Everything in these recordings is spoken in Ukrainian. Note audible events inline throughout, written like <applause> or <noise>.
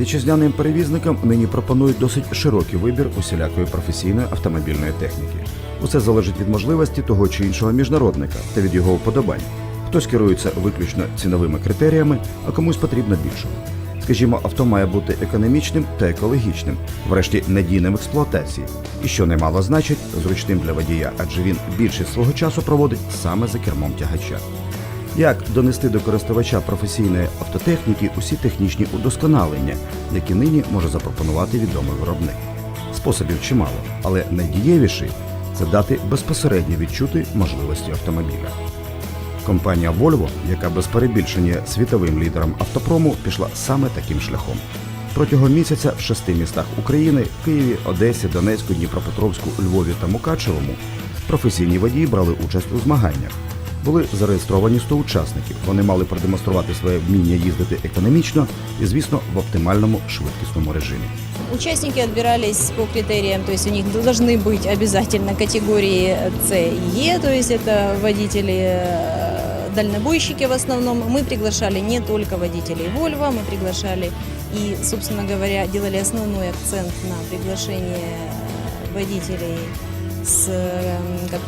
Вітчизняним перевізникам нині пропонують досить широкий вибір усілякої професійної автомобільної техніки. Усе залежить від можливості того чи іншого міжнародника та від його вподобань. Хтось керується виключно ціновими критеріями, а комусь потрібно більшого. Скажімо, авто має бути економічним та екологічним, врешті надійним в експлуатації, і що немало значить, зручним для водія, адже він більшість свого часу проводить саме за кермом тягача. Як донести до користувача професійної автотехніки усі технічні удосконалення, які нині може запропонувати відомий виробник? Способів чимало, але найдієвіший це дати безпосередньо відчути можливості автомобіля. Компанія Volvo, яка без перебільшення світовим лідером автопрому, пішла саме таким шляхом. Протягом місяця в шести містах України Києві, Одесі, Донецьку, Дніпропетровську, Львові та Мукачевому професійні водії брали участь у змаганнях Були зареєстровані 100 учасників. Вони мали продемонструвати своє вміння їздити економічно і, звісно, в оптимальному швидкісному режимі. Участники отбирались по критериям, то есть у них должны быть обязательно категории С и Е, то есть это водители э, дальнобойщики в основном. Мы приглашали не только водителей Volvo, мы приглашали и, собственно говоря, делали основной акцент на приглашение э, водителей с э, как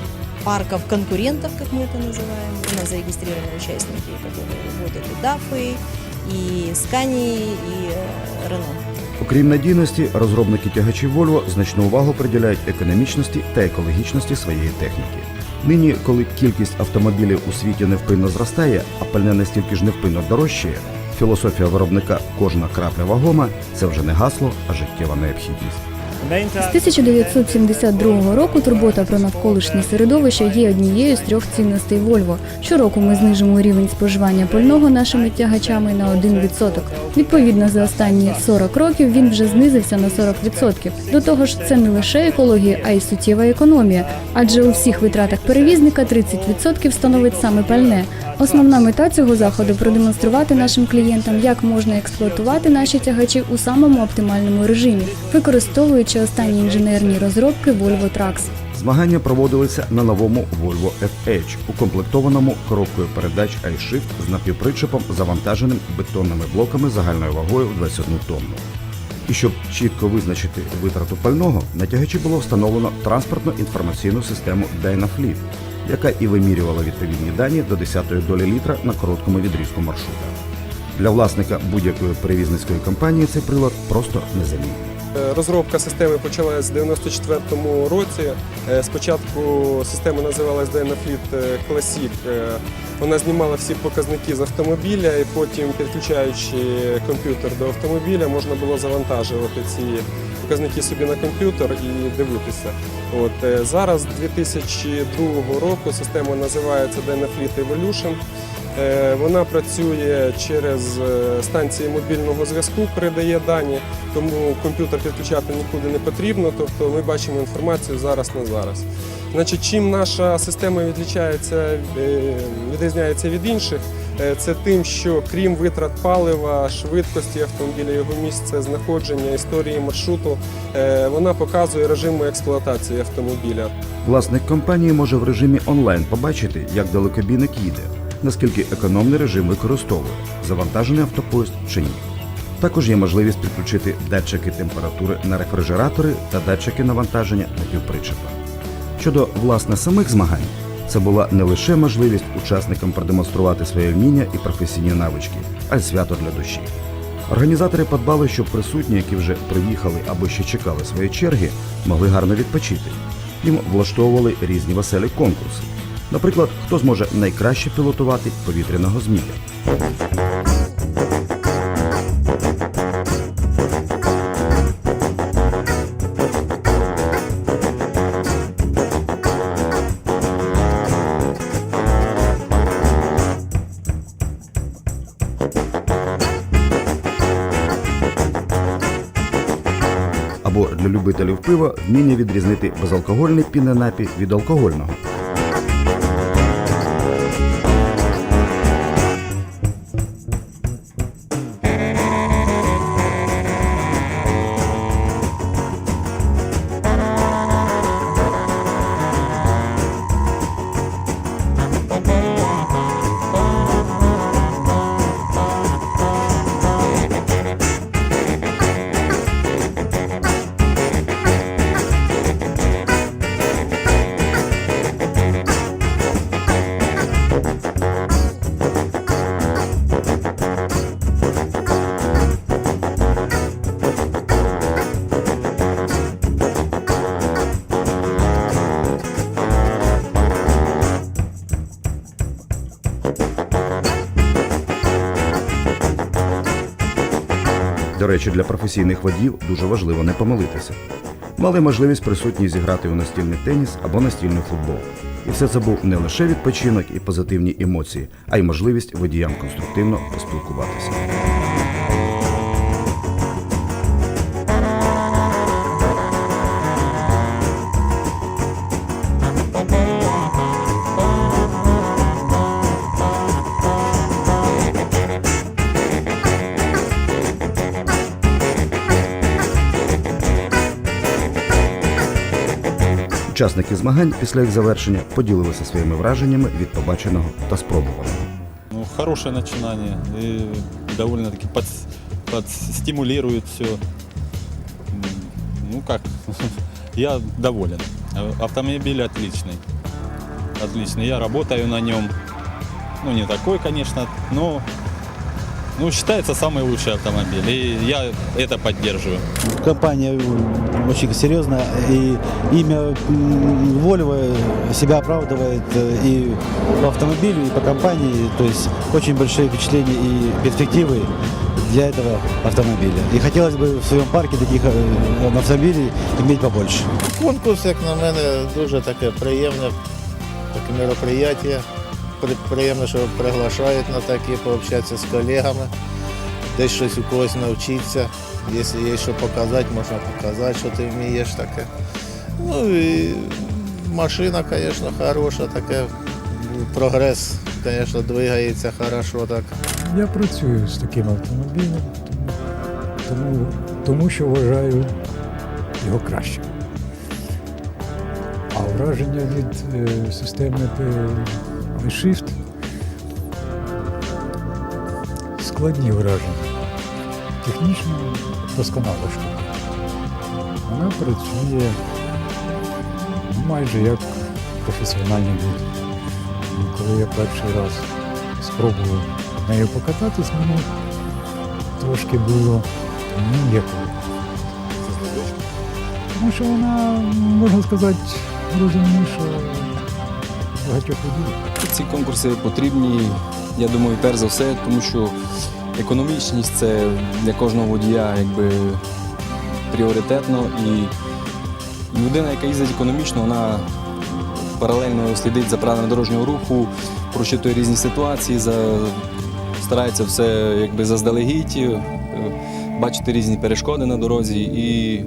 парков конкурентов, как мы это называем. У нас зарегистрированы участники, которые вводят и Дафы, и Скани, и э, Рено. Окрім надійності, розробники тягачів Volvo значну увагу приділяють економічності та екологічності своєї техніки. Нині, коли кількість автомобілів у світі невпинно зростає, а пальне настільки ж невпинно дорожчає, філософія виробника кожна крапля вагома це вже не гасло, а життєва необхідність. З 1972 року турбота про навколишнє середовище є однією з трьох цінностей Volvo. Щороку ми знижимо рівень споживання пального нашими тягачами на 1%. Відповідно, за останні 40 років він вже знизився на 40%. До того ж, це не лише екологія, а й суттєва економія. Адже у всіх витратах перевізника 30% становить саме пальне. Основна мета цього заходу продемонструвати нашим клієнтам, як можна експлуатувати наші тягачі у самому оптимальному режимі, використовуючи останні інженерні розробки Volvo Trucks. Змагання проводилися на новому Volvo FH, укомплектованому коробкою передач iShift з напівпричепом, завантаженим бетонними блоками загальною вагою в 21 тонну. І щоб чітко визначити витрату пального, на тягачі було встановлено транспортну інформаційну систему Dynafleet, яка і вимірювала відповідні дані до 10-ї долі літра на короткому відрізку маршрута. Для власника будь-якої перевізницької компанії цей прилад просто незамінний. Е, Розробка системи почалась в 94-му році. Е, Спочатку система називалась Dynafleet е, Classic. Вона знімала всі показники з автомобіля, і потім, підключаючи комп'ютер до автомобіля, можна було завантажувати ці показники собі на комп'ютер і дивитися. От зараз, 2002 року, система називається Dynafleet Evolution. Е, Вона працює через е, станції мобільного зв'язку, передає дані, тому комп'ютер підключати нікуди не потрібно. Тобто ми бачимо інформацію зараз на зараз. Значить, чим наша система відрізняється, е, відрізняється від інших, це тим, що крім витрат палива, швидкості автомобіля, його місце знаходження, історії маршруту, вона показує режими експлуатації автомобіля. Власник компанії може в режимі онлайн побачити, як далекобійник їде, наскільки економний режим використовує, завантажений автопоїзд чи ні. Також є можливість підключити датчики температури на рефрижератори та датчики навантаження на півпричепа. Щодо власне самих змагань, це була не лише можливість учасникам продемонструвати своє вміння і професійні навички, а й свято для душі. Організатори подбали, щоб присутні, які вже приїхали або ще чекали своєї черги, могли гарно відпочити. Їм влаштовували різні веселі конкурси. Наприклад, хто зможе найкраще пілотувати повітряного змія. Або для любителів пива вміння відрізнити безалкогольний пінний напій від алкогольного. Речі, для професійних водіїв дуже важливо не помилитися. Мали можливість присутні зіграти у настільний теніс або настільний футбол. І все це був не лише відпочинок і позитивні емоції, а й можливість водіям конструктивно поспілкуватися. Учасники змагань після їх завершення поділилися своїми враженнями від побаченого та спробуваного. Ну, хорошее начинание и довольно-таки под, подстимулирует все. Ну как, <laughs> я доволен. Э, Автомобиль отличный. Отличный. Я работаю на нем. Ну, не такой, конечно, но ну, считается самый лучший автомобиль. И я это поддерживаю. Компания э, очень серьезная, и имя Volvo себя оправдывает э, и по автомобилю, и по компании. То есть очень большие впечатления и перспективы для этого автомобиля. И хотелось бы в своем парке таких э, автомобилей иметь побольше. Конкурс, як на мене, дуже таке приємне таке мероприятие. При- Приємно, що приглашають на такі, пообщатися з колегами, десь щось у когось навчитися. Якщо є що показати, можна показати, що ти вмієш таке. Ну і машина, звісно, хороша, таке. Прогрес, звісно, двигається хорошо так. Я працюю з таким автомобілем, тому, тому, що вважаю його кращим. А враження від е, системи P- iShift складні враження. Технічно досконала штука. Вона працює ну, майже як професіональні люди. І коли я перший раз спробував нею покататись, мені трошки було ну, ніяково. Тому що вона, можна сказати, розумніша багатьох водіїв. Ці конкурси потрібні, я думаю, перш за все, тому що економічність це для кожного водія якби пріоритетно. І людина, яка їздить економічно, вона паралельно слідить за правилами дорожнього руху, прочитує різні ситуації, за, старається все якби заздалегідь, е, бачити різні перешкоди на дорозі. І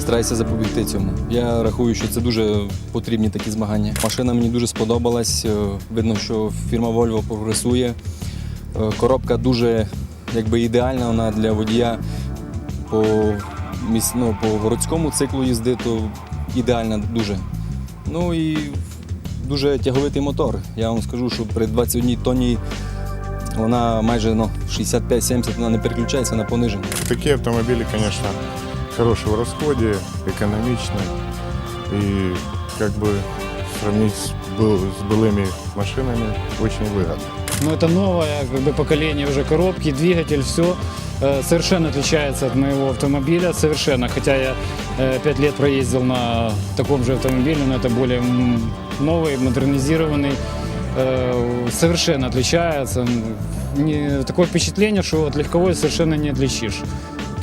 старається запобігти цьому. Я рахую, що це дуже потрібні такі змагання. Машина мені дуже сподобалась. е, Видно, що фірма Volvo прогресує. Е, Коробка дуже якби ідеальна вона для водія по, ну, по городському циклу їзди, то ідеальна дуже. Ну і дуже тяговитий мотор. Я вам скажу, що при 21 тонні вона майже ну, 65-70 вона не переключається на пониження. Такие автомобили, конечно, хорошие в расходе, экономичны. И как бы сравнить с, был- с былыми машинами очень выгодно. Но это новое как бы, поколение уже коробки, двигатель, все совершенно отличается от моего автомобиля, совершенно. Хотя я э, пять лет проездил на таком же автомобиле, но это более м, новый, модернизированный, э, совершенно отличается. Не, такое впечатление, что от легковой совершенно не отличишь.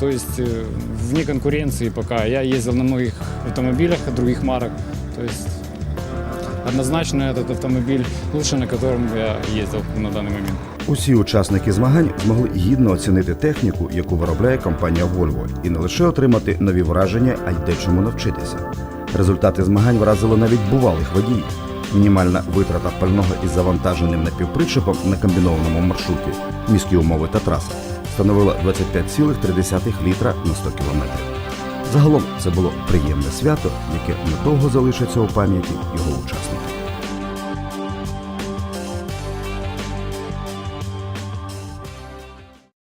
То есть э, вне конкуренции пока. Я ездил на многих автомобилях от других марок. То есть однозначно этот автомобиль лучше, на котором я ездил на данный момент. Усі учасники змагань змогли гідно оцінити техніку, яку виробляє компанія Volvo, і не лише отримати нові враження, а й дечому навчитися. Результати змагань вразили навіть бувалих водіїв. Мінімальна витрата пального із завантаженим напівпричепом на комбінованому маршруті, міські умови та траса становила 25,3 літра на 100 кілометрів. Загалом це було приємне свято, яке надовго залишиться у пам'яті його учасників.